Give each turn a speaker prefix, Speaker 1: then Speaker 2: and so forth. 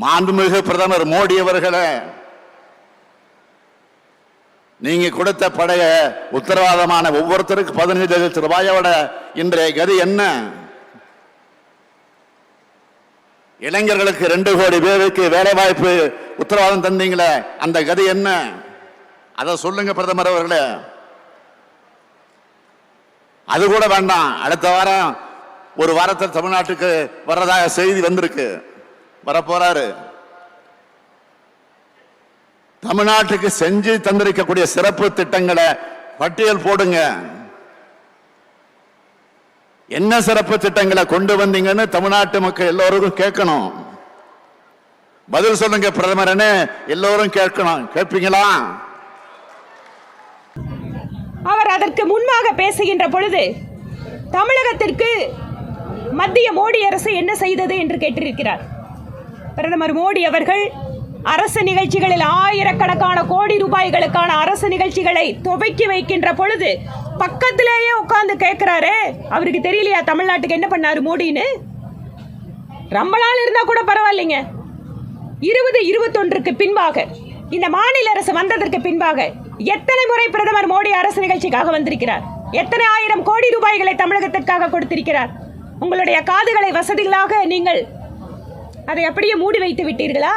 Speaker 1: மாண்புமிகு பிரதமர் மோடி அவர்களே நீங்க கொடுத்த படைய உத்தரவாதமான ஒவ்வொருத்தருக்கு பதினைந்து லட்சம் ரூபாயோட இன்றைய கதி என்ன? இளைஞர்களுக்கு ரெண்டு கோடி பேருக்கு வேலை வாய்ப்பு உத்தரவாதம் தந்தீங்களே அந்த கதி என்ன? அதை சொல்லுங்க பிரதமர் அவர்களே. அது கூட வேண்டாம். அடுத்த வாரம் ஒரு வாரத்தில் தமிழ்நாட்டுக்கு வர்றதாக செய்தி வந்திருக்கு. வரப்போறாரு. தமிழ்நாட்டுக்கு செஞ்சு தந்திருக்கக்கூடிய சிறப்பு திட்டங்களை பட்டியல் போடுங்க. என்ன சிறப்பு திட்டங்களை கொண்டு வந்தீங்கன்னு தமிழ்நாட்டு மக்கள் எல்லோருக்கும் கேட்கணும். பதில் சொல்லுங்க பிரதமரனே எல்லோரும் கேட்கணும். கேட்பீங்களா?
Speaker 2: அவர் அதற்கு முன்பாக பேசுகின்ற பொழுது தமிழகத்திற்கு மத்திய மோடி அரசு என்ன செய்தது என்று கேட்டிருக்கிறார். பிரதமர் மோடி அவர்கள் அரசு நிகழ்ச்சிகளில் ஆயிரக்கணக்கான கோடி ரூபாய்களுக்கான அரசு நிகழ்ச்சிகளை துவக்கி வைக்கின்ற பொழுது பக்கத்திலேயே உட்கார்ந்து கேட்குறாரு. அவருக்கு தெரியலையா தமிழ்நாட்டுக்கு என்ன பண்ணாரு மோடின்னு? ரொம்ப நாள் இருந்தால் கூட பரவாயில்லைங்க. இருபது இருபத்தொன்றுக்கு பின்பாக இந்த மாநில அரசு வந்ததற்கு பின்பாக எத்தனை முறை பிரதமர் மோடி அரசு நிகழ்ச்சிக்காக வந்திருக்கிறார்? எத்தனை ஆயிரம் கோடி ரூபாய்களை தமிழகத்திற்காக கொடுத்திருக்கிறார்? உங்களுடைய காதுகளை வசதிகளாக நீங்கள் அதை அப்படியே மூடி வைத்து விட்டீர்களா?